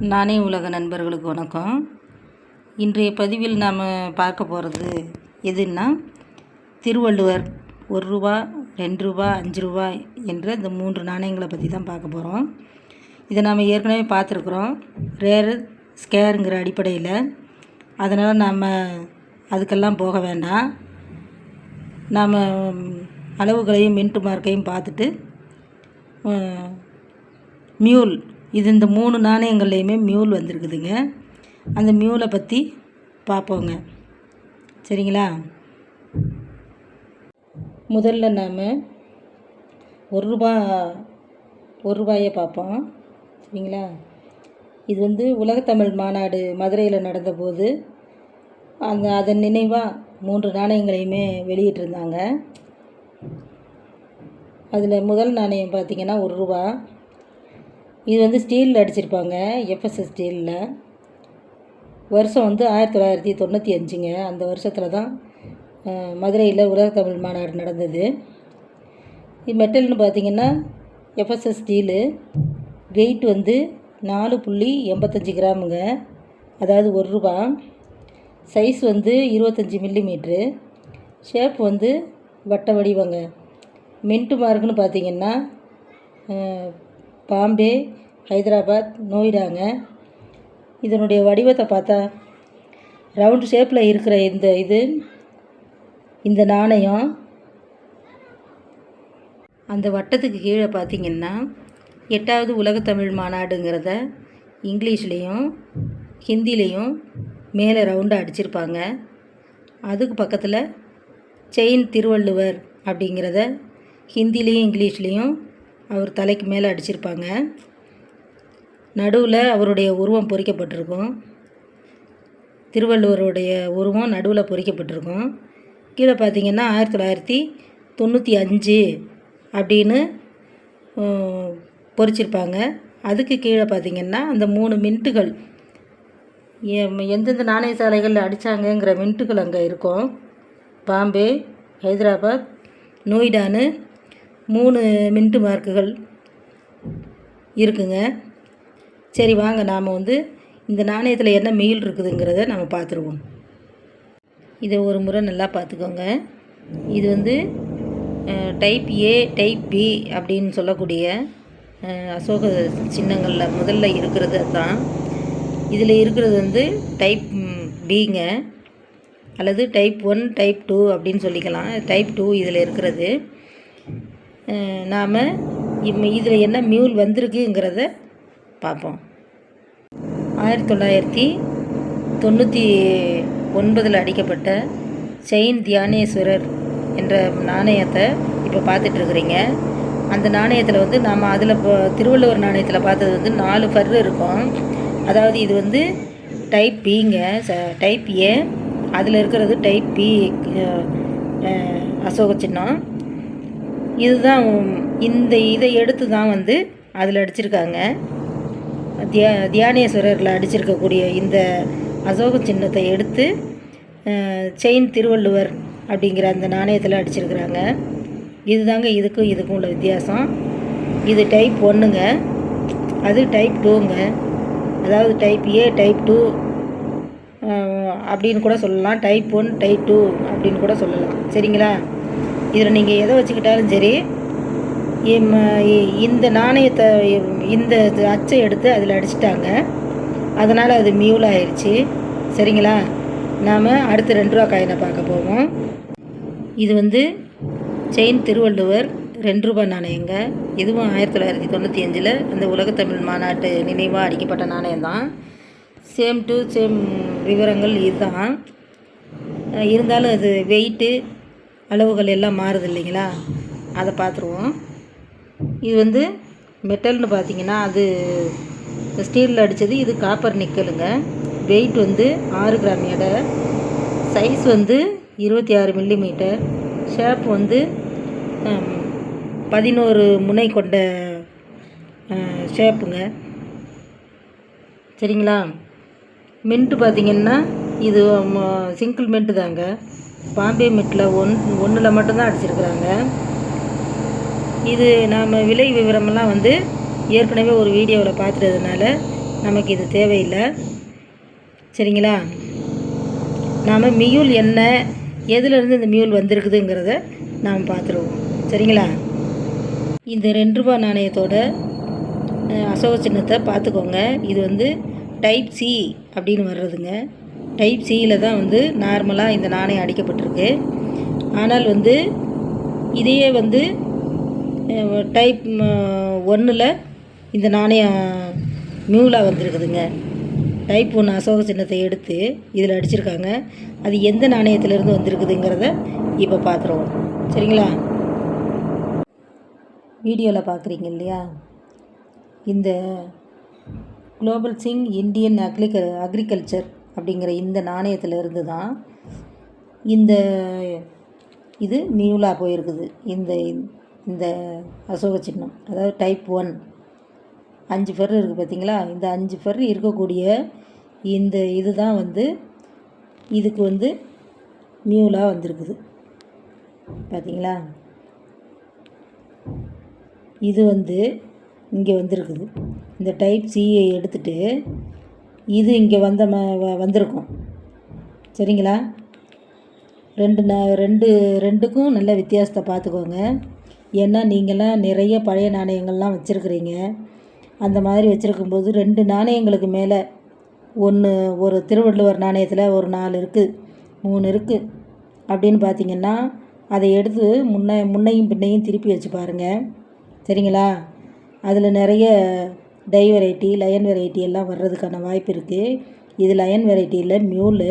நானே உலக நண்பர்களுக்கு வணக்கம். இன்றைய பதிவில் நாம் பார்க்க போகிறது எதுன்னா திருவள்ளுவர் ஒரு ரூபா ரெண்டு ரூபா அஞ்சு ரூபா என்ற இந்த மூன்று நாணயங்களை பற்றி தான் பார்க்க போகிறோம் இதை நாம் ஏற்கனவே பார்த்துருக்குறோம். ரேரு ஸ்கேருங்கிற அடிப்படையில். அதனால் நாம் அதுக்கெல்லாம் போக வேண்டாம். நாம் அளவுகளையும் மின்ட்டு மார்க்கையும் பார்த்துட்டு மியூல் இது இந்த மூணு நாணயங்கள்லையுமே மியூல் வந்திருக்குதுங்க. அந்த மியூலை பற்றி பார்ப்போங்க சரிங்களா? முதல்ல நாம் ஒரு ரூபா ஒரு ரூபாயை பார்ப்போம் சரிங்களா? இது வந்து உலகத்தமிழ் மாநாடு மதுரையில் நடந்தபோது அந்த அதன் நினைவாக மூன்று நாணயங்களையுமே வெளியிட்டிருந்தாங்க. அதில் முதல் நாணயம் பார்த்திங்கன்னா ஒரு ரூபா. இது வந்து ஸ்டீலில் அடிச்சிருப்பாங்க எஃப்எஸ்எஸ் ஸ்டீலில். வருஷம் வந்து ஆயிரத்தி தொள்ளாயிரத்தி தொண்ணூற்றி அஞ்சுங்க. அந்த வருஷத்தில் தான் மதுரையில் உலக தமிழ் மாநாடு நடந்தது. இது மெட்டல்னு பார்த்தீங்கன்னா எஃப்எஸ்எஸ் ஸ்டீலு. வெயிட் வந்து நாலு புள்ளி எண்பத்தஞ்சு கிராமுங்க. அதாவது ஒரு ரூபா. சைஸ் வந்து இருபத்தஞ்சி மில்லிமீட்ரு. ஷேப் வந்து வட்ட வடிவங்க. மின்ட்டு மார்க்குன்னு பார்த்தீங்கன்னா பாம்பே ஹைதராபாத் நோய்டாங்க இதனுடைய வடிவத்தை பார்த்தா ரவுண்டு ஷேப்பில் இருக்கிற இந்த இது இந்த நாணயம் அந்த வட்டத்துக்கு கீழே பார்த்தீங்கன்னா எட்டாவது உலகத்தமிழ் மாநாடுங்கிறத இங்கிலீஷ்லேயும் ஹிந்திலேயும் மேலே ரவுண்டாக அடிச்சிருப்பாங்க. அதுக்கு பக்கத்தில் செயின் திருவள்ளுவர் அப்படிங்கிறத ஹிந்திலேயும் இங்கிலீஷ்லேயும் அவர் தலைக்கு மேலே அடிச்சிருப்பாங்க. நடுவில் அவருடைய உருவம் பொறிக்கப்பட்டிருக்கும். திருவள்ளுவருடைய உருவம் நடுவில் பொறிக்கப்பட்டிருக்கும். கீழே பார்த்தீங்கன்னா ஆயிரத்தி தொள்ளாயிரத்தி தொண்ணூற்றி அஞ்சு அப்படின்னு பொறிச்சிருப்பாங்க. அதுக்கு கீழே பார்த்தீங்கன்னா அந்த மூணு மின்ட்டுகள் எந்தெந்த நாணய சாலைகளில் அடித்தாங்கங்கிற மின்ட்டுகள் அங்கே இருக்கும். பாம்பே ஹைதராபாத் நோய்டான்னு மூணு மின்ட்டு மார்க்குகள் இருக்குங்க. சரி வாங்க. நாம் வந்து இந்த நாணயத்தில் என்ன மீல் இருக்குதுங்கிறத நம்ம பார்த்துருவோம் இதை ஒரு முறை நல்லா பார்த்துக்கோங்க இது வந்து டைப் ஏ டைப் பி அப்படின்னு சொல்லக்கூடிய அசோக சின்னங்களில் முதல்ல இருக்கிறது தான் இதில் இருக்கிறது வந்து டைப் பிங்க அல்லது டைப் ஒன் டைப் டூ அப்படின்னு சொல்லிக்கலாம். டைப் டூ இதில் இருக்கிறது. நாம் இதில் என்ன மியூல் வந்திருக்குங்கிறத பார்ப்போம். ஆயிரத்தி தொள்ளாயிரத்தி தொண்ணூற்றி ஒன்பதில் அடிக்கப்பட்ட செயின் தியானேஸ்வரர் என்ற நாணயத்தை இப்போ பார்த்துட்ருக்குறீங்க அந்த நாணயத்தில் வந்து நாம் அதில் இப்போ திருவள்ளுவர் நாணயத்தில் பார்த்தது வந்து நாலு ஃபர் இருக்கும். அதாவது இது வந்து டைப் பிங்க ச டைப் ஏ அதில் இருக்கிறது டைப் பி அசோக சின்னம் இதுதான் இந்த இதை எடுத்து தான் வந்து அதில் அடிச்சிருக்காங்க. தியா தியானேஸ்வரரில் அடிச்சிருக்கக்கூடிய இந்த அசோக சின்னத்தை எடுத்து செயின் திருவள்ளுவர் அப்படிங்கிற அந்த நாணயத்தில் அடிச்சிருக்கிறாங்க. இதுதாங்க இதுக்கும் இதுக்கும் உள்ள வித்தியாசம். இது டைப் ஒன்றுங்க அது டைப் டூங்க அதாவது டைப் ஏ டைப் டூ அப்படின்னு கூட சொல்லலாம். டைப் ஒன் டைப் டூ அப்படின்னு கூட சொல்லலாம். சரிங்களா? இதில் நீங்கள் எதை வச்சுக்கிட்டாலும் சரி இந்த நாணயத்தை இந்த இது அச்சை எடுத்து அதில் அடிச்சிட்டாங்க. அதனால் அது மியூல் ஆயிடுச்சு சரிங்களா? நாம் அடுத்து ரெண்டு ரூபா காயினை பார்க்க போவோம். இது வந்து செயின் திருவள்ளுவர் ரெண்டு ரூபாய் நாணயங்க. இதுவும் ஆயிரத்தி தொள்ளாயிரத்தி தொண்ணூற்றி அஞ்சில் அந்த உலகத்தமிழ் மாநாட்டு நினைவாக அடிக்கப்பட்ட நாணயம் தான். சேம் டு சேம் விவரங்கள் இதுதான். இருந்தாலும் அது வெயிட்டு அளவுகள் எல்லாம் மாறுது இல்லைங்களா? அதை பார்த்துருவோம். இது வந்து மெட்டல்னு பார்த்தீங்கன்னா அது ஸ்டீலில் அடித்தது இது காப்பர் நிக்கலுங்க. வெயிட் வந்து ஆறு கிராம் எடை. சைஸ் வந்து இருபத்தி ஆறு மில்லிமீட்டர். ஷேப் வந்து பதினோரு முனை கொண்ட ஷேப்புங்க. சரிங்களா? மின்ட்டு பார்த்தீங்கன்னா இது சிங்கிள் மின்ட்டு தாங்க. பாம்பே மெட்டில் ஒன் ஒன்றில் மட்டும்தான் அடிச்சிருக்கிறாங்க. இது நாம் விலை விவரமெல்லாம் வந்து ஏற்கனவே ஒரு வீடியோவில் பார்த்துட்டதுனால நமக்கு இது தேவையில்லை. சரிங்களா? நாம் மியூல் என்ன எதுலேருந்து இந்த மியூல் வந்திருக்குதுங்கிறத நாம் பார்த்துருவோம் சரிங்களா? இந்த ரெண்டு ரூபா நாணயத்தோட அசோக சின்னத்தை பார்த்துக்கோங்க இது வந்து டைப் சி அப்படின்னு வர்றதுங்க. டைப் சியில் தான் வந்து நார்மலாக இந்த நாணயம் அடிக்கப்பட்டிருக்கு. ஆனால் வந்து இதையே வந்து டைப் ஒன்றில் இந்த நாணயம் மியூலாக வந்திருக்குதுங்க. டைப் ஒன்று அசோக சின்னத்தை எடுத்து இதில் அடிச்சிருக்காங்க. அது எந்த நாணயத்திலேருந்து வந்திருக்குதுங்கிறத இப்போ பார்த்துருவோம் சரிங்களா? வீடியோவில் பார்க்குறீங்க இல்லையா? இந்த global Singh Indian agric agriculture அப்படிங்கிற இந்த நாணயத்திலிருந்து தான் இந்த இது நியூலாக போயிருக்குது. இந்த இந்த அசோக சின்னம் அதாவது டைப் ஒன் அஞ்சு ஃபெர் இருக்குது பார்த்தீங்களா இந்த அஞ்சு ஃபெர் இருக்கக்கூடிய இந்த இது தான் வந்து இதுக்கு வந்து மியூலாக வந்திருக்குது. பார்த்தீங்களா இது வந்து இங்கே வந்திருக்குது. இந்த டைப் சியை எடுத்துகிட்டு இது இங்கே வந்த ம வ- வந்திருக்கும். சரிங்களா? ரெண்டு ந ரெண்டு ரெண்டுக்கும் நல்ல வித்தியாசத்தை பார்த்துக்கோங்க. ஏன்னா நீங்களாம் நிறைய பழைய நாணயங்கள்லாம் வச்சுருக்குறீங்க. அந்த மாதிரி வச்சுருக்கும்போது ரெண்டு நாணயங்களுக்கு மேலே ஒன்று ஒரு திருவள்ளுவர் நாணயத்தில் ஒரு நாலு இருக்குது மூணு இருக்குது அப்படின்னு பார்த்தீங்கன்னா அதை எடுத்து முன்ன முன்னையும் பின்னையும் திருப்பி வச்சு பாருங்கள் சரிங்களா? அதில் நிறைய டை வெரைட்டி லயன் வெரைட்டி எல்லாம் வர்றதுக்கான வாய்ப்பு இருக்குது இது லயன் வெரைட்டியில் மியூலு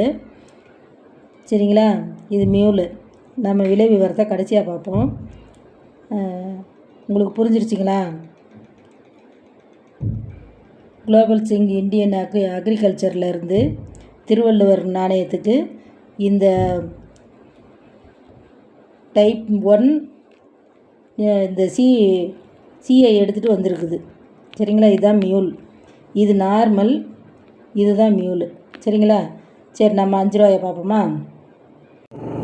சரிங்களா? இது மியூலு நம்ம விலை விவரத்தை கடைசியாக பார்ப்போம். உங்களுக்கு புரிஞ்சிருச்சிங்களா? குளோபல் சிங் இந்தியன் அக்ரி அக்ரிகல்ச்சரில் இருந்து திருவள்ளுவர் நாணயத்துக்கு இந்த டைப் ஒன் இந்த சி சிஐ எடுத்துகிட்டு வந்திருக்குது. சரிங்களா? இதுதான் மியூல் இது நார்மல் இதுதான் மியூல் சரிங்களா? சரி நம்ம அஞ்சு ரூபாயை பார்ப்போமா?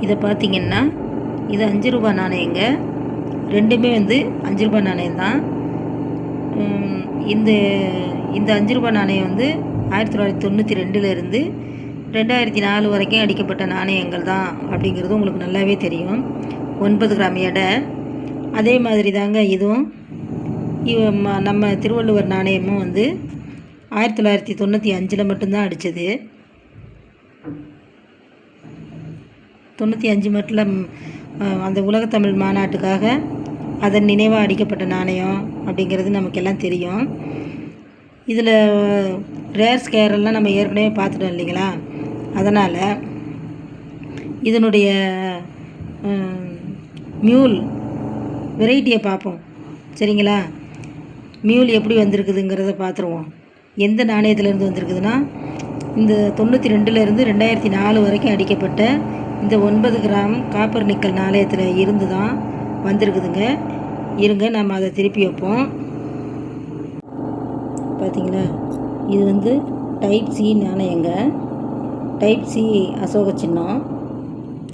இதை பார்த்தீங்கன்னா இது அஞ்சு ரூபா நாணயங்க. ரெண்டுமே வந்து அஞ்சு ரூபா நாணயம் தான். இந்த இந்த அஞ்சு ரூபா நாணயம் வந்து ஆயிரத்தி தொள்ளாயிரத்தி தொண்ணூற்றி ரெண்டுலேருந்து ரெண்டாயிரத்தி நாலு வரைக்கும் அடிக்கப்பட்ட நாணயங்கள் தான் அப்படிங்கிறது உங்களுக்கு நல்லாவே தெரியும். ஒன்பது கிராம் எடை. அதே மாதிரி தாங்க இதுவும். நம்ம திருவள்ளுவர் நாணயமும் வந்து ஆயிரத்தி தொள்ளாயிரத்தி தொண்ணூற்றி அஞ்சில் மட்டும்தான் அடித்தது தொண்ணூற்றி அஞ்சு மட்டும் அந்த உலகத்தமிழ் மாநாட்டுக்காக அதன் நினைவாக அடிக்கப்பட்ட நாணயம் அப்படிங்கிறது நமக்கெல்லாம் தெரியும். இதில் ரேர் ஸ்கேரெல்லாம் நம்ம ஏற்கனவே பார்த்துட்டோம் இல்லைங்களா? அதனால் இதனுடைய மியூல் வெரைட்டியை பார்ப்போம். சரிங்களா? மியூல் எப்படி வந்திருக்குதுங்கிறத பார்த்துருவோம். எந்த நாணயத்திலேருந்து வந்திருக்குதுன்னா இந்த தொண்ணூற்றி ரெண்டுலேருந்து ரெண்டாயிரத்தி நாலு வரைக்கும் அடிக்கப்பட்ட இந்த ஒன்பது கிராம் காப்பர் நிக்கல் நாணயத்தில் இருந்து தான் வந்திருக்குதுங்க. இருங்க நம்ம அதை திருப்பி வைப்போம். பார்த்தீங்களா இது வந்து டைப் சி நாணயங்க. டைப் சி அசோக சின்னம்.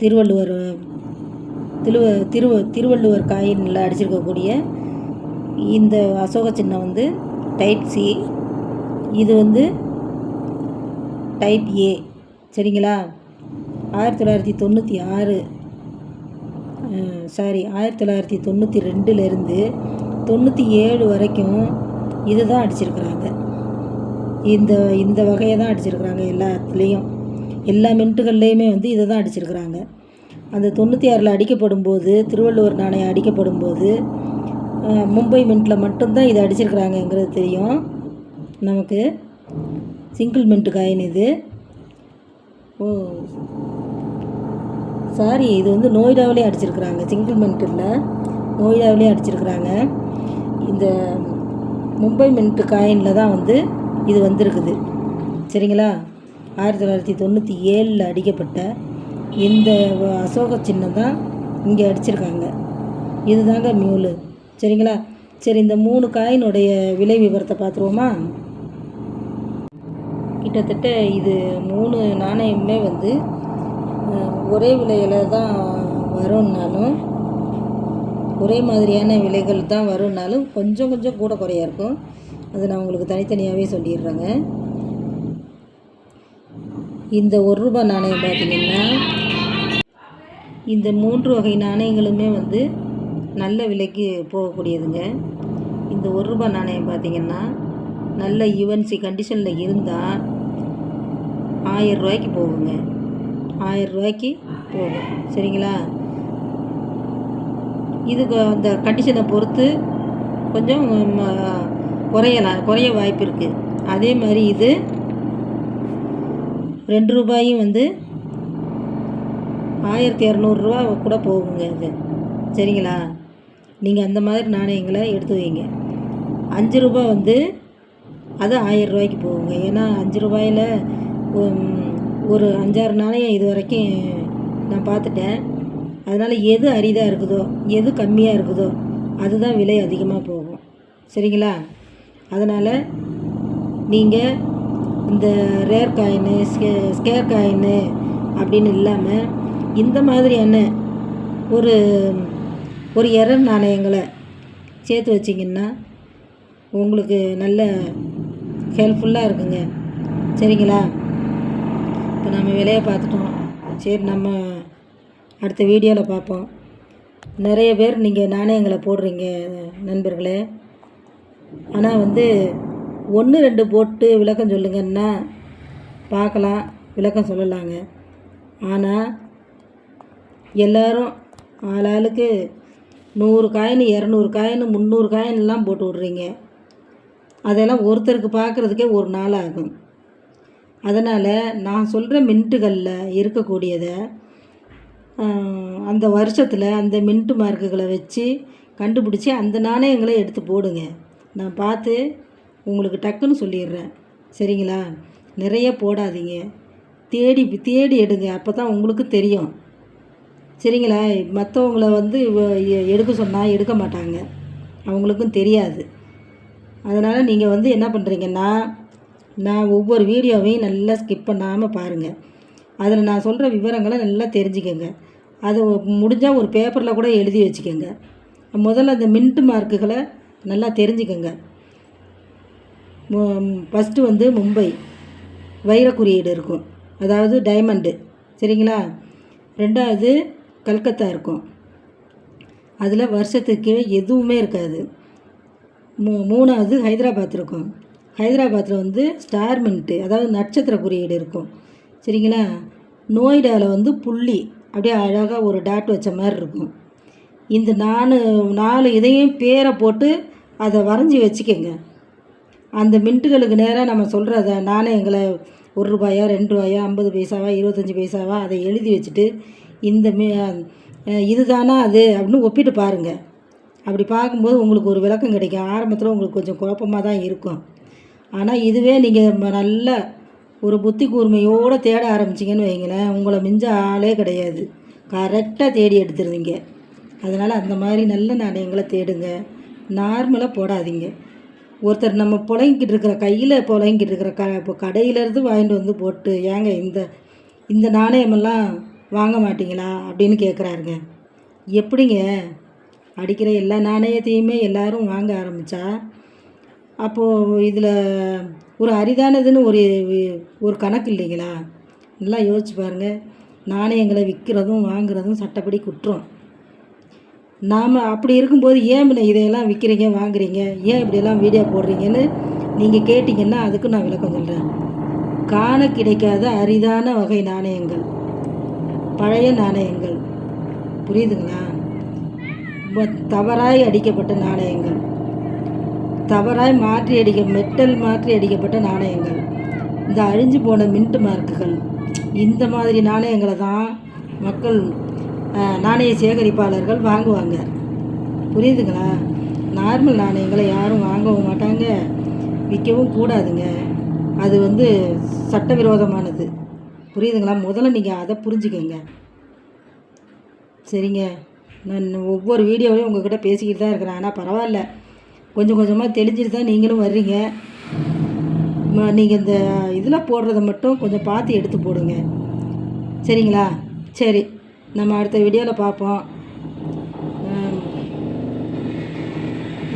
திருவள்ளுவர் திருவ திருவ திருவள்ளுவர் காயின்ல அடிச்சிருக்கக்கூடிய இந்த அசோக சின்னம் வந்து டைப் சி இது வந்து டைப் ஏ சரிங்களா? ஆயிரத்தி தொள்ளாயிரத்தி தொண்ணூற்றி ஆறு சாரி ஆயிரத்தி தொள்ளாயிரத்தி தொண்ணூற்றி ரெண்டுலேருந்து தொண்ணூற்றி ஏழு வரைக்கும் இது தான் அடிச்சிருக்கிறாங்க. இந்த இந்த வகையை தான் அடிச்சிருக்கிறாங்க எல்லாத்துலேயும். எல்லா மின்ட்டுகள்லேயுமே வந்து இதை தான் அடிச்சிருக்கிறாங்க. அந்த தொண்ணூற்றி ஆறில் அடிக்கப்படும் போது திருவள்ளுவர் நாணயம் அடிக்கப்படும் போது மும்பை மின்ட்டில் மட்டும்தான் இது அடிச்சிருக்கிறாங்கங்கிறது தெரியும். நமக்கு சிங்கிள் மின்ட் காயின் இது. ஓ சாரி இது வந்து நோய்டாவிலே அடிச்சிருக்கிறாங்க. சிங்கிள் மின்ட் இல்லை நோய்டாவிலே அடிச்சிருக்கிறாங்க. இந்த மும்பை மின்ட் காயினில் தான் வந்து இது வந்திருக்குது. சரிங்களா? ஆயிரத்தி தொள்ளாயிரத்தி தொண்ணூற்றி ஏழில் அடிக்கப்பட்ட இந்த அசோக சின்னம் தான் இங்கே அடிச்சிருக்காங்க. இதுதாங்க மியூலு. சரிங்களா? சரி இந்த மூணு காயினுடைய விலை விவரத்தை பார்த்துருவோமா? கிட்டத்தட்ட இது மூணு நாணயமுமே வந்து ஒரே விலையில் தான் வரும்னாலும் ஒரே மாதிரியான விலைகள் தான் வரும்னாலும் கொஞ்சம் கொஞ்சம் கூட குறையா இருக்கும். அது நான் உங்களுக்கு தனித்தனியாகவே சொல்லிடுறேங்க. இந்த ஒரு ரூபாய் நாணயம் பார்த்தீங்கன்னா இந்த மூன்று வகை நாணயங்களுமே வந்து நல்ல விலைக்கு போகக்கூடியதுங்க. இந்த ஒரு ரூபாய் நாணயம் பார்த்தீங்கன்னா நல்ல யுவன்சி கண்டிஷனில் இருந்தால் ஆயிரம் ரூபாய்க்கு போகுங்க. ஆயிரம் ரூபாய்க்கு போகும். சரிங்களா? இதுக்கு அந்த கண்டிஷனை பொறுத்து கொஞ்சம் குறையலாம் குறைய வாய்ப்பு இருக்குது அதே மாதிரி இது ரெண்டு ரூபாயும் வந்து ஆயிரத்தி இரநூறுவா கூட போகுங்க இது. சரிங்களா? நீங்கள் அந்த மாதிரி நாணயங்களை எடுத்து வைங்க. அஞ்சு ரூபா வந்து அது ஆயிரம் ரூபாய்க்கு போகுங்க. ஏன்னா அஞ்சு ரூபாயில் ஒரு அஞ்சாறு நாணயம் இது வரைக்கும் நான் பார்த்துட்டேன். அதனால் எது அரிதாக இருக்குதோ எது கம்மியாக இருக்குதோ அதுதான் விலை அதிகமாக போகும். சரிங்களா? அதனால் நீங்கள் இந்த ரேர் காயினு ஸ்கே ஸ்கேர் காயின்னு அப்படின்னு இல்லாமல் இந்த மாதிரியான ஒரு ஒரு எரர் நாணயங்களை சேர்த்து வச்சிங்கன்னா உங்களுக்கு நல்ல ஹெல்ப்ஃபுல்லாக இருக்குங்க. சரிங்களா? இப்போ நம்ம விலையை பார்த்துட்டோம். சரி நம்ம அடுத்த வீடியோவில் பார்ப்போம். நிறைய பேர் நீங்கள் நாணயங்களை போடுறீங்க நண்பர்களே. ஆனால் வந்து ஒன்று ரெண்டு போட்டு விளக்கம் சொல்லுங்கன்னா பார்க்கலாம். விளக்கம் சொல்லலாங்க. ஆனால் எல்லோரும் ஆளாளுக்கு நூறு காயின் இரநூறு காயின் முந்நூறு காயின்லாம் போட்டு விட்றீங்க. அதெல்லாம் ஒருத்தருக்கு பார்க்குறதுக்கே ஒரு நாள் ஆகும். அதனால் நான் சொல்கிற மின்ட்டுகளில் இருக்கக்கூடியதை அந்த வருஷத்தில் அந்த மின்ட்டு மார்க்குகளை வச்சு கண்டுபிடிச்சி அந்த நாணயங்களை எடுத்து போடுங்க. நான் பார்த்து உங்களுக்கு டக்குன்னு சொல்லிடுறேன். சரிங்களா? நிறைய போடாதீங்க. தேடி தேடி எடுங்க. அப்போ தான் உங்களுக்கு தெரியும். சரிங்களா? மற்றவங்கள வந்து எ- எடுக்க சொன்னால் எடுக்க மாட்டாங்க. அவங்களுக்கும் தெரியாது. அதனால் நீங்கள் வந்து என்ன பண்ணுறீங்கன்னா நான் ஒவ்வொரு வீடியோவையும் நல்லா ஸ்கிப் பண்ணாமல் பாருங்கள் அதில் நான் சொல்கிற விவரங்களை நல்லா தெரிஞ்சுக்கோங்க. அது முடிஞ்சால் ஒரு பேப்பரில் கூட எழுதி வச்சுக்கோங்க. முதல்ல அந்த மின்ட்டு மார்க்குகளை நல்லா தெரிஞ்சுக்கோங்க. ஃபஸ்ட்டு வந்து மும்பை வைர குறியீடு இருக்கும். அதாவது டைமண்டு சரிங்களா? ரெண்டாவது கல்கத்தா இருக்கும். அதில் வருஷத்துக்கு கீழே எதுவுமே இருக்காது. மூ மூணாவது ஹைதராபாத் இருக்கும். ஹைதராபாத்தில் வந்து ஸ்டார் மின்ட்டு அதாவது நட்சத்திர குறியீடு இருக்கும். சரிங்களா? நோய்டாவில் வந்து புள்ளி அப்படியே அழகாக ஒரு டாட் வச்ச மாதிரி இருக்கும். இந்த நாலு நாலு இதையும் பேரை போட்டு அதை வரைஞ்சி வச்சுக்கோங்க. அந்த மின்ட்டுகளுக்கு நேராக நம்ம சொல்கிறத நாணயங்களை ஒரு ரூபாயா ரெண்டு ரூபாயா ஐம்பது பைசாவா இருபத்தஞ்சி பைசாவா அதை எழுதி வச்சுட்டு இந்த இதுதானா அது அப்படின்னு ஒப்பிட்டு பாருங்கள் அப்படி பார்க்கும்போது உங்களுக்கு ஒரு விளக்கம் கிடைக்கும். ஆரம்பத்தில் உங்களுக்கு கொஞ்சம் குழப்பமாக தான் இருக்கும். ஆனால் இதுவே நீங்கள் நல்ல ஒரு புத்தி கூர்மையோடு தேட ஆரம்பிச்சிங்கன்னு வைங்களேன் உங்களை மிஞ்ச ஆளே கிடையாது. கரெக்டாக தேடி எடுத்துருவீங்க. அதனால் அந்த மாதிரி நல்ல நாணயங்களை தேடுங்க. நார்மலாக போடாதீங்க. ஒருத்தர் நம்ம புழங்கிட்டு இருக்கிற கையில் புழங்கிட்டு இருக்கிற க இப்போ கடையிலேருந்து வாங்கிட்டு வந்து போட்டு ஏங்க இந்த இந்த நாணயமெல்லாம் வாங்க மாட்டீங்களா அப்படின்னு கேட்குறாருங்க எப்படிங்க? அடிக்கிற எல்லா நாணயத்தையுமே எல்லாரும் வாங்க ஆரம்பித்தா அப்போது இதில் ஒரு அரிதானதுன்னு ஒரு ஒரு கணக்கு இல்லைங்களா? நல்லா யோசிச்சு பாருங்கள் நாணயங்களை விற்கிறதும் வாங்குறதும் சட்டப்படி குற்றம். நாம் அப்படி இருக்கும்போது ஏன் இதையெல்லாம் விற்கிறீங்க வாங்குறீங்க? ஏன் இப்படியெல்லாம் வீடியோ போடுறீங்கன்னு நீங்கள் கேட்டிங்கன்னா அதுக்கு நான் விளக்கம் சொல்கிறேன் காண கிடைக்காத அரிதான வகை நாணயங்கள். பழைய நாணயங்கள். புரியுதுங்களா? வ- தவறாய் அடிக்கப்பட்ட நாணயங்கள். தவறாய் மாற்றி அடிக்க மெட்டல் மாற்றி அடிக்கப்பட்ட நாணயங்கள். இந்த அழிஞ்சு போன மின்ட் மார்க்குகள் இந்த மாதிரி நாணயங்களை தான் மக்கள் நாணய சேகரிப்பாளர்கள் வாங்குவாங்க. புரியுதுங்களா? நார்மல் நாணயங்களை யாரும் வாங்கவும் மாட்டாங்க. விற்கவும் கூடாதுங்க. அது வந்து சட்டவிரோதமானது. புரியுதுங்களா? முதல்ல நீங்கள் அதை புரிஞ்சுக்கங்க. சரிங்க. நான் ஒவ்வொரு வீடியோவிலையும் உங்ககிட்ட பேசிக்கிட்டு தான் இருக்கிறேன். ஆனால் பரவாயில்ல. கொஞ்சம் கொஞ்சமாக தெளிஞ்சிட்டு தான் நீங்களும் வர்றீங்க. நீங்கள் இந்த இதில் போடுறத மட்டும் கொஞ்சம் பார்த்து எடுத்து போடுங்க. சரிங்களா? சரி. நம்ம அடுத்த வீடியோவில் பார்ப்போம்.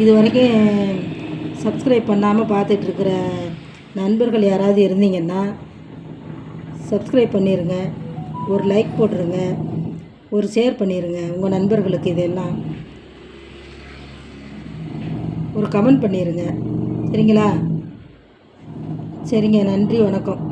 இது வரைக்கும் சப்ஸ்கிரைப் பண்ணாமல் பார்த்துட்ருக்கிற நண்பர்கள் யாராவது இருந்தீங்கன்னா சப்ஸ்கிரைப் பண்ணிடுங்க ஒரு லைக் போட்டுருங்க ஒரு ஷேர் பண்ணிடுங்க உங்கள் நண்பர்களுக்கு இதெல்லாம் ஒரு கமெண்ட் பண்ணிடுங்க சரிங்களா? சரிங்க நன்றி வணக்கம்.